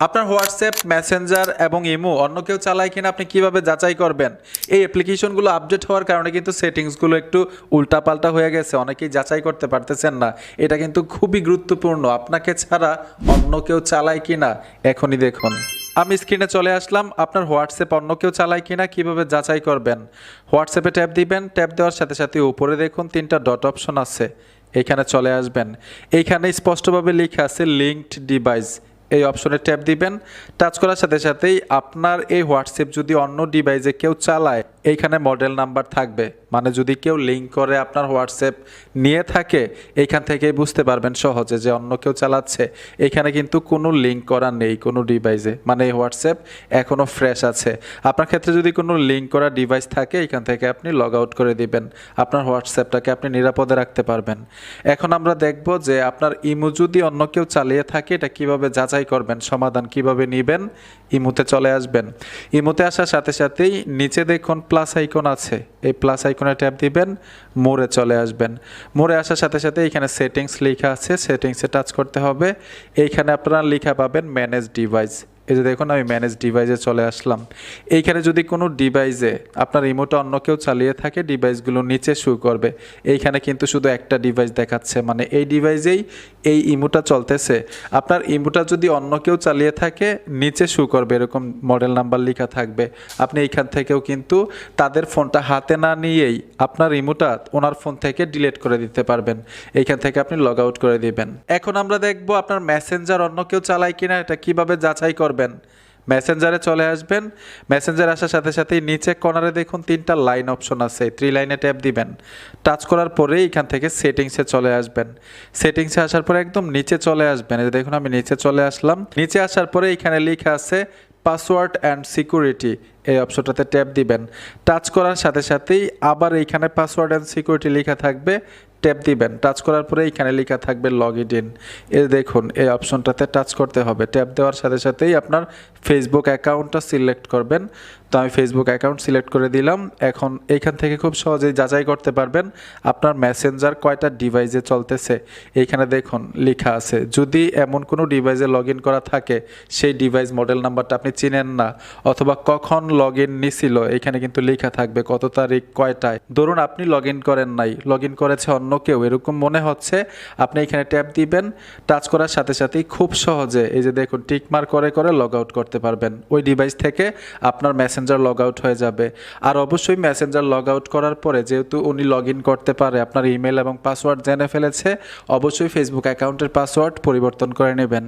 আপনার WhatsApp Messenger এবং imo অন্য কেউ চালায় কিনা আপনি কীভাবে যাচাই করবেন? এই অ্যাপ্লিকেশনগুলো আপডেট হওয়ার কারণে কিন্তু সেটিংসগুলো একটু উল্টাপাল্টা হয়ে গেছে। অনেকেই যাচাই করতে পারতেছেন না। এটা কিন্তু খুবই গুরুত্বপূর্ণ। আপনাকে ছাড়া অন্য কেউ চালায় কিনা? এখনই দেখুন। আমি স্ক্রিনে চলে আসলাম। আপনার হোয়াটসঅ্যাপ অন্য কেউ চালায় কিনা, কীভাবে যাচাই করবেন? হোয়াটসঅ্যাপে ট্যাপ দিবেন। ট্যাপ দেওয়ার সাথে সাথে উপরে দেখুন তিনটা ডট অপশন আছে। এইখানে চলে আসবেন। এইখানে স্পষ্টভাবে লেখা আছে লিঙ্কড ডিভাইস এই অপশনে ট্যাপ দিবেন। টাচ করার সাথে সাথেই আপনার এই হোয়াটসঅ্যাপ যদি অন্য ডিভাইসে কেউ চালায়, এইখানে মডেল নাম্বার থাকবে। মানে যদি কেউ লিঙ্ক করে আপনার হোয়াটসঅ্যাপ নিয়ে থাকে, এইখান থেকেই বুঝতে পারবেন সহজে যে অন্য কেউ চালাচ্ছে। এখানে কিন্তু কোনো লিঙ্ক করা নেই কোনো ডিভাইসে। মানে এই হোয়াটসঅ্যাপ এখনও ফ্রেশ আছে। আপনার ক্ষেত্রে যদি কোনো লিঙ্ক করা ডিভাইস থাকে এখান থেকে আপনি লগ আউট করে দিবেন। আপনার হোয়াটসঅ্যাপটাকে আপনি নিরাপদে রাখতে পারবেন। এখন আমরা দেখব যে আপনার ইমো যদি অন্য কেউ চালিয়ে থাকে, এটা কীভাবে যাচাই করবেন, সমাধান কীভাবে নেবেন, ইমুতে চলে আসবেন। ইমুতে আসার সাথে সাথেই নিচে দেখুন প্লাস আইকন আছে। এই প্লাস আইকনে ট্যাপ দিবেন, মোড়ে চলে আসবেন। মোড়ে আসার সাথে সাথে এখানে সেটিংস লেখা আছে সেটিংসে টাচ করতে হবে। এইখানে আপনারা লেখা পাবেন ম্যানেজ ডিভাইস এই যে দেখুন, আমি ম্যানেজ ডিভাইসে চলে আসলাম। এইখানে যদি কোনো ডিভাইসে আপনার রিমোটে অন্য কেউ চালিয়ে থাকে ডিভাইসগুলো নিচে শু করবে। এইখানে কিন্তু শুধু একটা ডিভাইস দেখাচ্ছে। মানে এই ডিভাইসেই এই ইমোটা চলতেছে। আপনার ইমোটা যদি অন্য কেউ চালিয়ে থাকে, নিচে শু করবে। এরকম মডেল নাম্বার লেখা থাকবে। আপনি এইখান থেকেও কিন্তু তাদের ফোনটা হাতে না নিয়েই আপনার ইমোটা ওনার ফোন থেকে ডিলিট করে দিতে পারবেন। এইখান থেকে আপনি লগ আউট করে দিবেন। এখন আমরা দেখব আপনার মেসেঞ্জার অন্য কেউ চালায় কিনা, এটা কীভাবে যাচাই করবেন। মেসেঞ্জারে চলে আসবেন। মেসেঞ্জার আসার সাথে সাথেই নিচে কর্নারে দেখুন তিনটা লাইন অপশন আছে। থ্রি লাইনে ট্যাপ দিবেন। টাচ করার পরেই এখান থেকে সেটিংসে চলে আসবেন। সেটিংসে আসার পরে একদম নিচে চলে আসবেন। দেখুন আমি নিচে চলে আসলাম। নিচে আসার পরে এখানে লেখা আছে পাসওয়ার্ড অ্যান্ড সিকিউরিটি এই অপশনটাতে ট্যাপ দিবেন। টাচ করার সাথে সাথেই আবার এইখানে পাসওয়ার্ড অ্যান্ড সিকিউরিটি লেখা থাকবে। ট্যাপ দিবেন। টাচ করার পরে এখানে লেখা থাকবে লগ ইন এ দেখুন, এই অপশনটাতে টাচ করতে হবে। ট্যাপ দেওয়ার সাথে সাথেই আপনার ফেসবুক অ্যাকাউন্টটা সিলেক্ট করবেন। তো আমি ফেসবুক অ্যাকাউন্ট সিলেক্ট করে দিলাম। এখন এইখান থেকে খুব সহজেই যাচাই করতে পারবেন আপনার মেসেঞ্জার কয়টা ডিভাইসে চলতেছে। এইখানে দেখুন, লেখা আছে, যদি এমন কোনো ডিভাইসে লগ করা থাকে, সেই ডিভাইস মডেল নাম্বারটা আপনি চিনেন না, অথবা কখন লগ ইন নিছিল, এখানে কিন্তু লেখা থাকবে কত তারিখ, কয়টায়। ধরুন আপনি লগ করেন নাই লগ করেছে অন্য কেউ, এরকম মনে হচ্ছে, আপনি এখানে ট্যাপ দিবেন টাচ করার সাথে সাথেই খুব সহজে, এই যে দেখুন টিক মার করে করে লগ আউট করতে পারবেন। ওই ডিভাইস থেকে আপনার মেসেঞ্জার লগ আউট হয়ে যাবে। আর অবশ্যই মেসেঞ্জার লগ আউট করার পরে যেহেতু উনি লগ ইন করতে পারে, আপনার ইমেল এবং পাসওয়ার্ড জেনে ফেলেছে, অবশ্যই ফেসবুক অ্যাকাউন্টের পাসওয়ার্ড পরিবর্তন করে নেবেন।